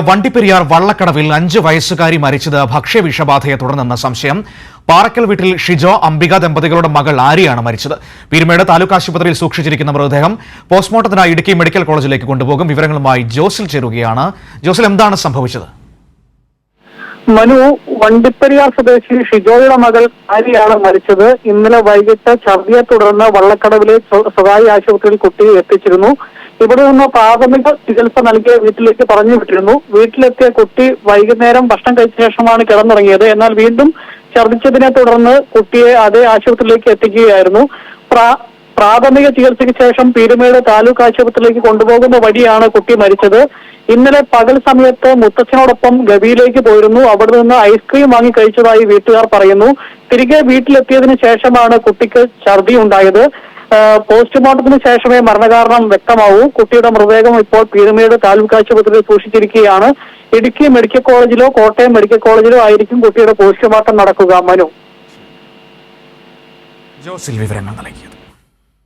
വണ്ടിപ്പെരിയാർ വള്ളക്കടവിൽ അഞ്ച് വയസ്സുകാരി മരിച്ചത് ഭക്ഷ്യവിഷബാധയെ തുടർന്നെന്ന സംശയം. പാറക്കൽ വീട്ടിൽ ഷിജോ അംബിക ദമ്പതികളുടെ മകൾ ആര്യാണ് മരിച്ചത്. പീരുമേട് താലൂക്ക് ആശുപത്രിയിൽ സൂക്ഷിച്ചിരിക്കുന്ന മൃതദേഹം പോസ്റ്റ്മോർട്ടത്തിനായി ഇടുക്കി മെഡിക്കൽ കോളേജിലേക്ക് കൊണ്ടുപോകും. വിവരങ്ങളുമായി ജോസിൽ ചേരുകയാണ്. ജോസിൽ എന്താണ് സംഭവിച്ചത്? മനു വണ്ടിപ്പെരിയാർ സ്വദേശി ഷിജോയുടെ മകൾ ആര്യാണ് മരിച്ചത്. ഇന്നലെ വൈകിട്ട് ഛർദിയെ തുടർന്ന് വള്ളക്കടവിലെ സ്വ- സ്വകാര്യ ആശുപത്രിയിൽ കുട്ടിയെ എത്തിച്ചിരുന്നു. ഇവിടെ നിന്ന് പ്രാഥമിക ചികിത്സ നൽകിയ വീട്ടിലേക്ക് പറഞ്ഞു വിട്ടിരുന്നു. വീട്ടിലെത്തിയ കുട്ടി വൈകുന്നേരം ഭക്ഷണം കഴിച്ച ശേഷമാണ് കിടന്നുറങ്ങിയത്. എന്നാൽ വീണ്ടും ഛർദിച്ചതിനെ തുടർന്ന് കുട്ടിയെ അതേ ആശുപത്രിയിലേക്ക് എത്തിക്കുകയായിരുന്നു. പ്രാഥമിക ചികിത്സയ്ക്ക് ശേഷം പീരുമേട് താലൂക്ക് ആശുപത്രിയിലേക്ക് കൊണ്ടുപോകുന്ന വഴിയാണ് കുട്ടി മരിച്ചത്. ഇന്നലെ പകൽ സമയത്ത് മുത്തച്ഛനോടൊപ്പം ഗവിയിലേക്ക് പോയിരുന്നു. അവിടെ നിന്ന് ഐസ്ക്രീം വാങ്ങി കഴിച്ചതായി വീട്ടുകാർ പറയുന്നു. തിരികെ വീട്ടിലെത്തിയതിനു ശേഷമാണ് കുട്ടിക്ക് ഛർദി ഉണ്ടായത്. പോസ്റ്റ്മോർട്ടത്തിന് ശേഷമേ മരണകാരണം വ്യക്തമാവൂ. കുട്ടിയുടെ മൃതദേഹം ഇപ്പോൾ പീരുമേട് താലൂക്ക് ആശുപത്രിയിൽ സൂക്ഷിച്ചിരിക്കുകയാണ്. ഇടുക്കി മെഡിക്കൽ കോളേജിലോ കോട്ടയം മെഡിക്കൽ കോളേജിലോ ആയിരിക്കും കുട്ടിയുടെ പോസ്റ്റ്മോർട്ടം നടക്കുക. മനു. ജോസിൽ വിവരങ്ങൾ